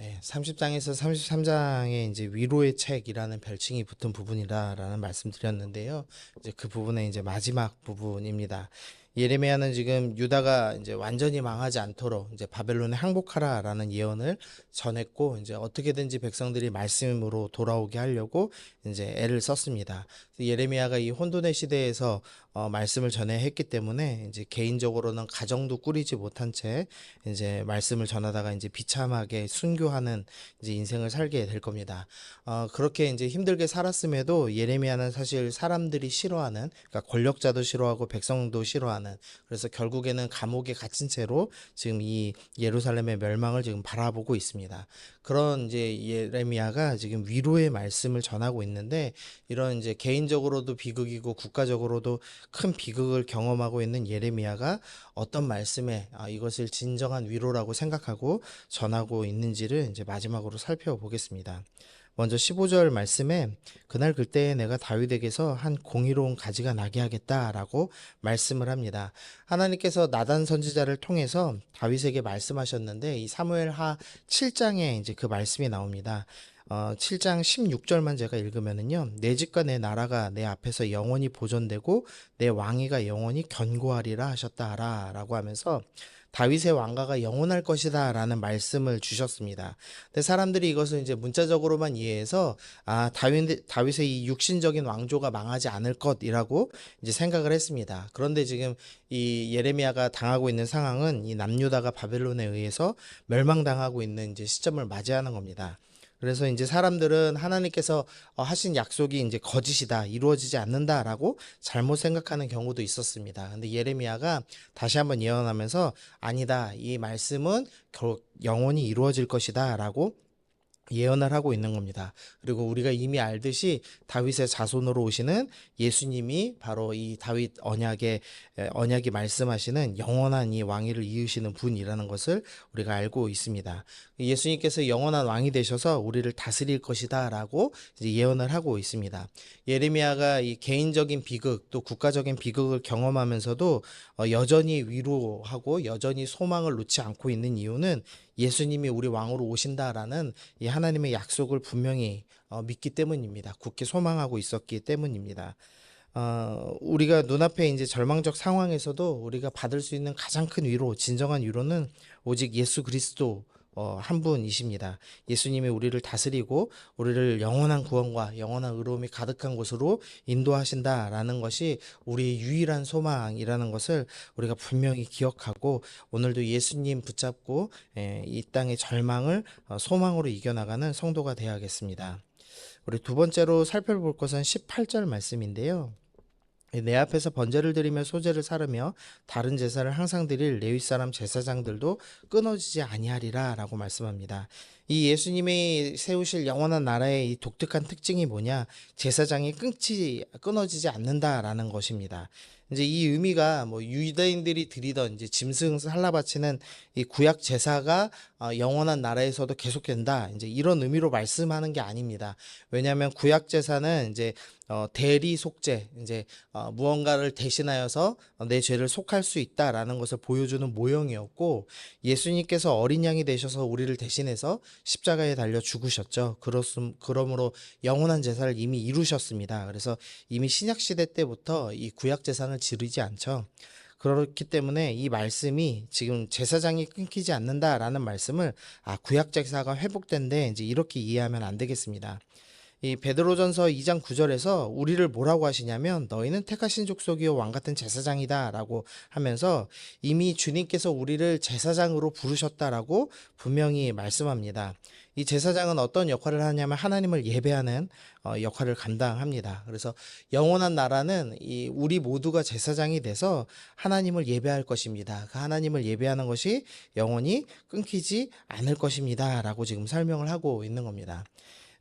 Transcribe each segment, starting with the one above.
네, 30장에서 33장에 이제 위로의 책이라는 별칭이 붙은 부분이라라는 말씀드렸는데요. 이제 그 부분의 이제 마지막 부분입니다. 예레미야는 지금 유다가 이제 완전히 망하지 않도록 이제 바벨론에 항복하라라는 예언을 전했고 이제 어떻게든지 백성들이 말씀으로 돌아오게 하려고 이제 애를 썼습니다. 예레미야가 이 혼돈의 시대에서 어, 말씀을 전해 했기 때문에 이제 개인적으로는 가정도 꾸리지 못한 채 이제 말씀을 전하다가 이제 비참하게 순교하는 이제 인생을 살게 될 겁니다. 어, 그렇게 이제 힘들게 살았음에도 예레미야는 사실 사람들이 싫어하는 그러니까 권력자도 싫어하고 백성도 싫어하는 그래서 결국에는 감옥에 갇힌 채로 지금 이 예루살렘의 멸망을 지금 바라보고 있습니다. 그런 이제 예레미야가 지금 위로의 말씀을 전하고 있는데 이런 이제 개인적으로도 비극이고 국가적으로도 큰 비극을 경험하고 있는 예레미야가 어떤 말씀에 아, 이것을 진정한 위로라고 생각하고 전하고 있는지를 이제 마지막으로 살펴보겠습니다. 먼저 15절 말씀에 그날 그때에 내가 다윗에게서 한 공의로운 가지가 나게 하겠다라고 말씀을 합니다. 하나님께서 나단 선지자를 통해서 다윗에게 말씀하셨는데 이 사무엘 하 7장에 이제 그 말씀이 나옵니다. 어, 7장 16절만 제가 읽으면은요. 내 집과 내 나라가 내 앞에서 영원히 보존되고 내 왕위가 영원히 견고하리라 하셨다라고 하면서 다윗의 왕가가 영원할 것이다 라는 말씀을 주셨습니다. 근데 사람들이 이것을 이제 문자적으로만 이해해서 아 다윗 다윗의 이 육신적인 왕조가 망하지 않을 것이라고 이제 생각을 했습니다. 그런데 지금 이 예레미야가 당하고 있는 상황은 이 남유다가 바벨론에 의해서 멸망당하고 있는 이제 시점을 맞이하는 겁니다. 그래서 이제 사람들은 하나님께서 어, 하신 약속이 이제 거짓이다, 이루어지지 않는다라고 잘못 생각하는 경우도 있었습니다. 근데 예레미야가 다시 한번 예언하면서 아니다, 이 말씀은 결국 영원히 이루어질 것이다라고 예언을 하고 있는 겁니다. 그리고 우리가 이미 알듯이 다윗의 자손으로 오시는 예수님이 바로 이 다윗 언약의 언약이 말씀하시는 영원한 이 왕위를 이으시는 분이라는 것을 우리가 알고 있습니다. 예수님께서 영원한 왕이 되셔서 우리를 다스릴 것이다라고 예언을 하고 있습니다. 예레미야가 이 개인적인 비극 또 국가적인 비극을 경험하면서도 어, 여전히 위로하고 여전히 소망을 놓지 않고 있는 이유는 예수님이 우리 왕으로 오신다라는 이 하나님의 약속을 분명히 어, 믿기 때문입니다. 굳게 소망하고 있었기 때문입니다. 어, 우리가 눈앞에 이제 절망적 상황에서도 우리가 받을 수 있는 가장 큰 위로, 진정한 위로는 오직 예수 그리스도 어, 한 분이십니다. 예수님이 우리를 다스리고 우리를 영원한 구원과 영원한 의로움이 가득한 곳으로 인도하신다라는 것이 우리의 유일한 소망이라는 것을 우리가 분명히 기억하고 오늘도 예수님 붙잡고 에, 이 땅의 절망을 어, 소망으로 이겨나가는 성도가 되어야겠습니다. 우리 두 번째로 살펴볼 것은 18절 말씀인데요. 내 앞에서 번제를 드리며 소제를 사르며 다른 제사를 항상 드릴 레위 사람 제사장들도 끊어지지 아니하리라라고 말씀합니다. 이 예수님이 세우실 영원한 나라의 이 독특한 특징이 뭐냐? 제사장이 끊지 끊어지지 않는다라는 것입니다. 이제 이 의미가 뭐 유대인들이 드리던 이제 짐승 살라 바치는 이 구약 제사가 어, 영원한 나라에서도 계속된다. 이제 이런 의미로 말씀하는 게 아닙니다. 왜냐하면 구약 제사는 이제 어, 대리 속죄, 이제 어, 무언가를 대신하여서 내 죄를 속할 수 있다라는 것을 보여주는 모형이었고 예수님께서 어린 양이 되셔서 우리를 대신해서 십자가에 달려 죽으셨죠. 그렇음 그러므로 영원한 제사를 이미 이루셨습니다. 그래서 이미 신약 시대 때부터 이 구약 제사를 지르지 않죠. 그렇기 때문에 이 말씀이 지금 제사장이 끊기지 않는다라는 말씀을 아 구약 제사가 회복된데 이제 이렇게 이해하면 안 되겠습니다. 이 베드로전서 2장 9절에서 우리를 뭐라고 하시냐면 너희는 택하신 족속이요 왕 같은 제사장이다라고 하면서 이미 주님께서 우리를 제사장으로 부르셨다라고 분명히 말씀합니다. 이 제사장은 어떤 역할을 하냐면 하나님을 예배하는 어, 역할을 감당합니다. 그래서 영원한 나라는 이 우리 모두가 제사장이 돼서 하나님을 예배할 것입니다. 그 하나님을 예배하는 것이 영원히 끊기지 않을 것입니다라고 지금 설명을 하고 있는 겁니다.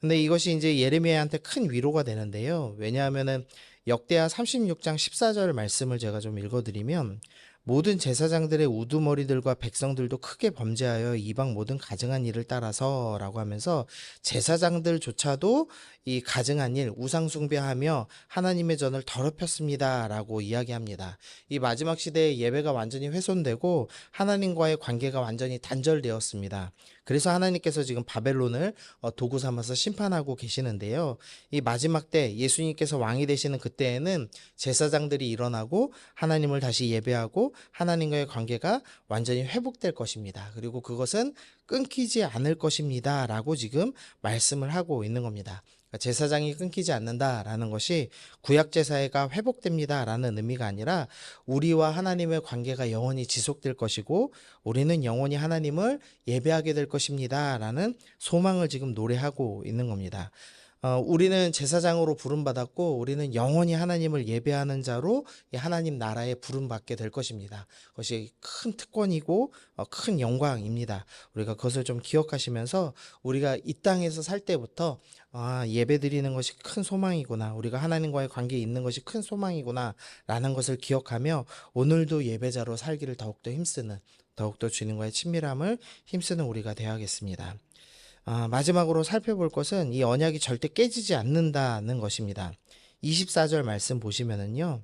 근데 이것이 이제 예레미야한테 큰 위로가 되는데요. 왜냐하면은 역대하 36장 14절 말씀을 제가 좀 읽어드리면 모든 제사장들의 우두머리들과 백성들도 크게 범죄하여 이방 모든 가증한 일을 따라서라고 하면서 제사장들조차도 이 가증한 일 우상 숭배하며 하나님의 전을 더럽혔습니다라고 이야기합니다. 이 마지막 시대에 예배가 완전히 훼손되고 하나님과의 관계가 완전히 단절되었습니다. 그래서 하나님께서 지금 바벨론을 어, 도구 삼아서 심판하고 계시는데요. 이 마지막 때 예수님께서 왕이 되시는 그때에는 제사장들이 일어나고 하나님을 다시 예배하고 하나님과의 관계가 완전히 회복될 것입니다. 그리고 그것은 끊기지 않을 것입니다. 라고 지금 말씀을 하고 있는 겁니다. 그러니까 제사장이 끊기지 않는다라는 것이 구약 제사가 회복됩니다라는 의미가 아니라 우리와 하나님의 관계가 영원히 지속될 것이고 우리는 영원히 하나님을 예배하게 될 것입니다라는 소망을 지금 노래하고 있는 겁니다. 어, 우리는 제사장으로 부름받았고 우리는 영원히 하나님을 예배하는 자로 이 하나님 나라에 부름받게 될 것입니다. 그것이 큰 특권이고 어, 큰 영광입니다. 우리가 그것을 좀 기억하시면서 우리가 이 땅에서 살 때부터 아, 예배 드리는 것이 큰 소망이구나. 우리가 하나님과의 관계에 있는 것이 큰 소망이구나. 라는 것을 기억하며 오늘도 예배자로 살기를 더욱더 힘쓰는, 더욱더 주님과의 친밀함을 힘쓰는 우리가 되어야겠습니다. 아, 마지막으로 살펴볼 것은 이 언약이 절대 깨지지 않는다는 것입니다. 24절 말씀 보시면은요.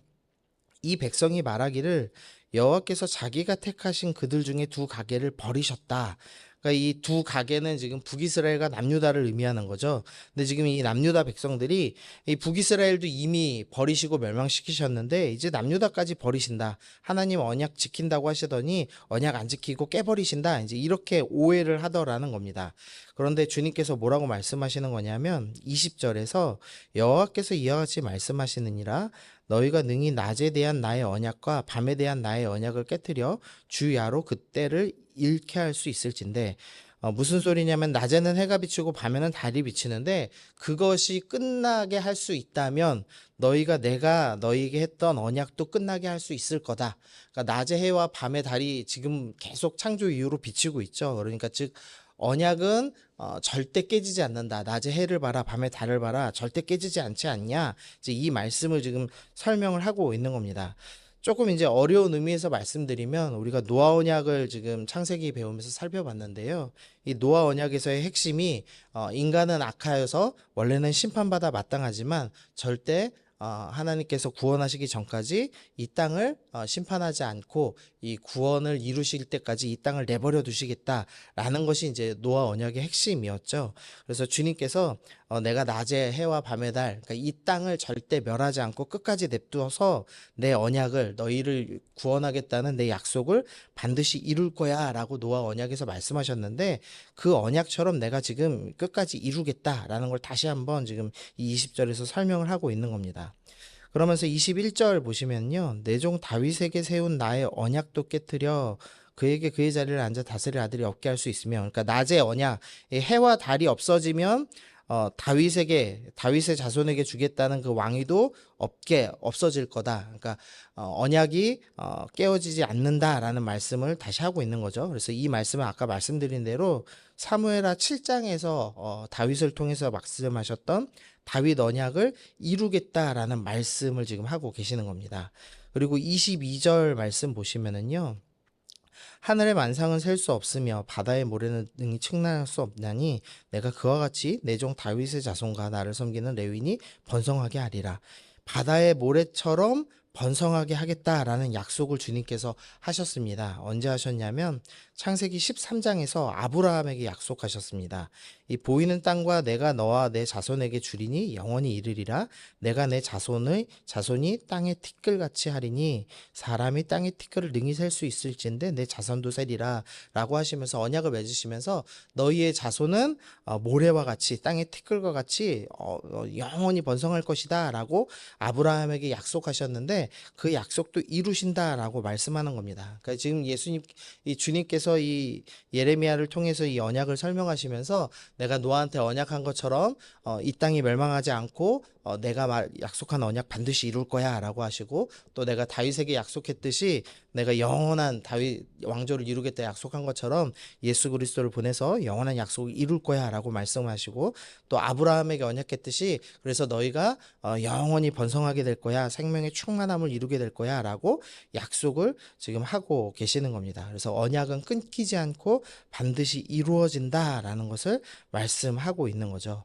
이 백성이 말하기를 여호와께서 자기가 택하신 그들 중에 두 가게를 버리셨다. 그러니까 이 두 가게는 지금 북이스라엘과 남유다를 의미하는 거죠. 근데 지금 이 남유다 백성들이 이 북이스라엘도 이미 버리시고 멸망시키셨는데 이제 남유다까지 버리신다. 하나님 언약 지킨다고 하시더니 언약 안 지키고 깨버리신다. 이제 이렇게 오해를 하더라는 겁니다. 그런데 주님께서 뭐라고 말씀하시는 거냐면 20절에서 여호와께서 이와 같이 말씀하시느니라 너희가 능히 낮에 대한 나의 언약과 밤에 대한 나의 언약을 깨뜨려 주야로 그때를 잃게 할 수 있을진데 어, 무슨 소리냐면 낮에는 해가 비치고 밤에는 달이 비치는데 그것이 끝나게 할 수 있다면 너희가 내가 너희에게 했던 언약도 끝나게 할 수 있을 거다. 그러니까 낮에 해와 밤에 달이 지금 계속 창조 이후로 비치고 있죠. 그러니까 즉 언약은 어, 절대 깨지지 않는다. 낮에 해를 봐라, 밤에 달을 봐라. 절대 깨지지 않지 않냐. 이제 이 말씀을 지금 설명을 하고 있는 겁니다. 조금 이제 어려운 의미에서 말씀드리면 우리가 노아 언약을 지금 창세기 배우면서 살펴봤는데요. 이 노아 언약에서의 핵심이 어, 인간은 악하여서 원래는 심판받아 마땅하지만 절대 어, 하나님께서 구원하시기 전까지 이 땅을 어, 심판하지 않고 이 구원을 이루실 때까지 이 땅을 내버려 두시겠다라는 것이 이제 노아 언약의 핵심이었죠. 그래서 주님께서 어, 내가 낮에 해와 밤의 달, 그러니까 이 땅을 절대 멸하지 않고 끝까지 냅두어서 내 언약을 너희를 구원하겠다는 내 약속을 반드시 이룰 거야라고 노아 언약에서 말씀하셨는데 그 언약처럼 내가 지금 끝까지 이루겠다라는 걸 다시 한번 지금 이 20절에서 설명을 하고 있는 겁니다. 그러면서 21절 보시면요. 내종 다윗에게 세운 나의 언약도 깨뜨려 그에게 그의 자리를 앉아 다스릴 아들이 없게 할 수 있으며 그러니까 낮의 언약 이 해와 달이 없어지면 어, 다윗에게 다윗의 자손에게 주겠다는 그 왕위도 없게 없어질 거다. 그러니까 어, 언약이 어, 깨어지지 않는다라는 말씀을 다시 하고 있는 거죠. 그래서 이 말씀은 아까 말씀드린 대로 사무엘하 7장에서 어, 다윗을 통해서 말씀하셨던 다윗 언약을 이루겠다라는 말씀을 지금 하고 계시는 겁니다. 그리고 22절 말씀 보시면은요. 하늘의 만상은 셀 수 없으며 바다의 모래는 능히 측량할 수 없나니 내가 그와 같이 내 종 다윗의 자손과 나를 섬기는 레윈이 번성하게 하리라. 바다의 모래처럼 번성하게 하겠다라는 약속을 주님께서 하셨습니다. 언제 하셨냐면 창세기 13장에서 아브라함에게 약속하셨습니다. 이 보이는 땅과 내가 너와 내 자손에게 주리니 영원히 이르리라. 내가 내 자손의 자손이 땅의 티끌같이 하리니 사람이 땅의 티끌을 능히 셀 수 있을진데 내 자손도 세리라라고 하시면서 언약을 맺으시면서 너희의 자손은 어, 모래와 같이 땅의 티끌과 같이 어, 어, 영원히 번성할 것이다라고 아브라함에게 약속하셨는데 그 약속도 이루신다라고 말씀하는 겁니다. 그러니까 지금 예수님 이 주님께서 이 예레미야를 통해서 이 언약을 설명하시면서 내가 노아한테 언약한 것처럼 어, 이 땅이 멸망하지 않고 어, 내가 말 약속한 언약 반드시 이룰 거야라고 하시고 또 내가 다윗에게 약속했듯이 내가 영원한 다윗 왕조를 이루겠다 약속한 것처럼 예수 그리스도를 보내서 영원한 약속을 이룰 거야라고 말씀하시고 또 아브라함에게 언약했듯이 그래서 너희가 어, 영원히 번성하게 될 거야 생명의 충만함을 이루게 될 거야라고 약속을 지금 하고 계시는 겁니다. 그래서 언약은 끊기지 않고 반드시 이루어진다라는 것을 말씀하고 있는 거죠.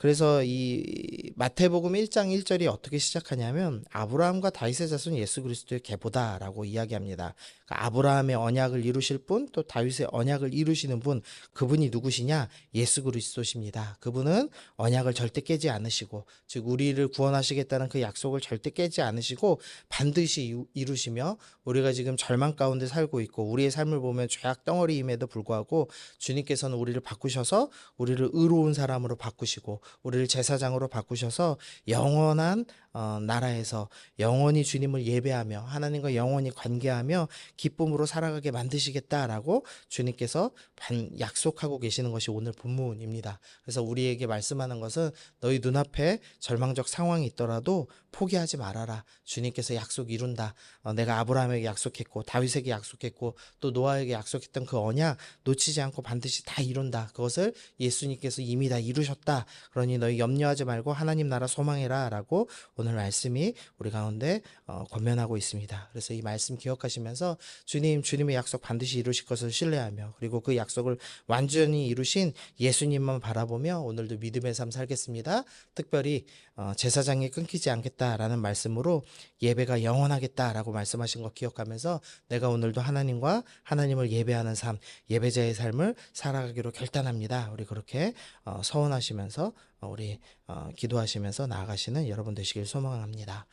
그래서 이 마태복음 1장 1절이 어떻게 시작하냐면 아브라함과 다윗의 자손 예수 그리스도의 계보다라고 이야기합니다. 그러니까 아브라함의 언약을 이루실 분, 또 다윗의 언약을 이루시는 분, 그분이 누구시냐? 예수 그리스도십니다. 그분은 언약을 절대 깨지 않으시고, 즉 우리를 구원하시겠다는 그 약속을 절대 깨지 않으시고 반드시 이루- 이루시며 우리가 지금 절망 가운데 살고 있고 우리의 삶을 보면 죄악 덩어리임에도 불구하고 주님께서는 우리를 바꾸셔서 우리를 의로운 사람으로 바꾸시고 우리를 제사장으로 바꾸셔서 영원한 어, 나라에서 영원히 주님을 예배하며 하나님과 영원히 관계하며 기쁨으로 살아가게 만드시겠다라고 주님께서 반, 약속하고 계시는 것이 오늘 본문입니다. 그래서 우리에게 말씀하는 것은 너희 눈앞에 절망적 상황이 있더라도 포기하지 말아라. 주님께서 약속 이룬다. 어, 내가 아브라함에게 약속했고 다윗에게 약속했고 또 노아에게 약속했던 그 언약 놓치지 않고 반드시 다 이룬다. 그것을 예수님께서 이미 다 이루셨다. 그 러니 너희 염려하지 말고 하나님 나라 소망해라 라고 오늘 말씀이 우리 가운데 어, 권면하고 있습니다. 그래서 이 말씀 기억하시면서 주님 주님의 약속 반드시 이루실 것을 신뢰하며 그리고 그 약속을 완전히 이루신 예수님만 바라보며 오늘도 믿음의 삶 살겠습니다. 특별히 어, 제사장이 끊기지 않겠다라는 말씀으로 예배가 영원하겠다라고 말씀하신 거 기억하면서 내가 오늘도 하나님과 하나님을 예배하는 삶, 예배자의 삶을 살아가기로 결단합니다. 우리 그렇게 어, 서원하시면서 어, 우리 어, 기도하시면서 나아가시는 여러분 되시길 소망합니다.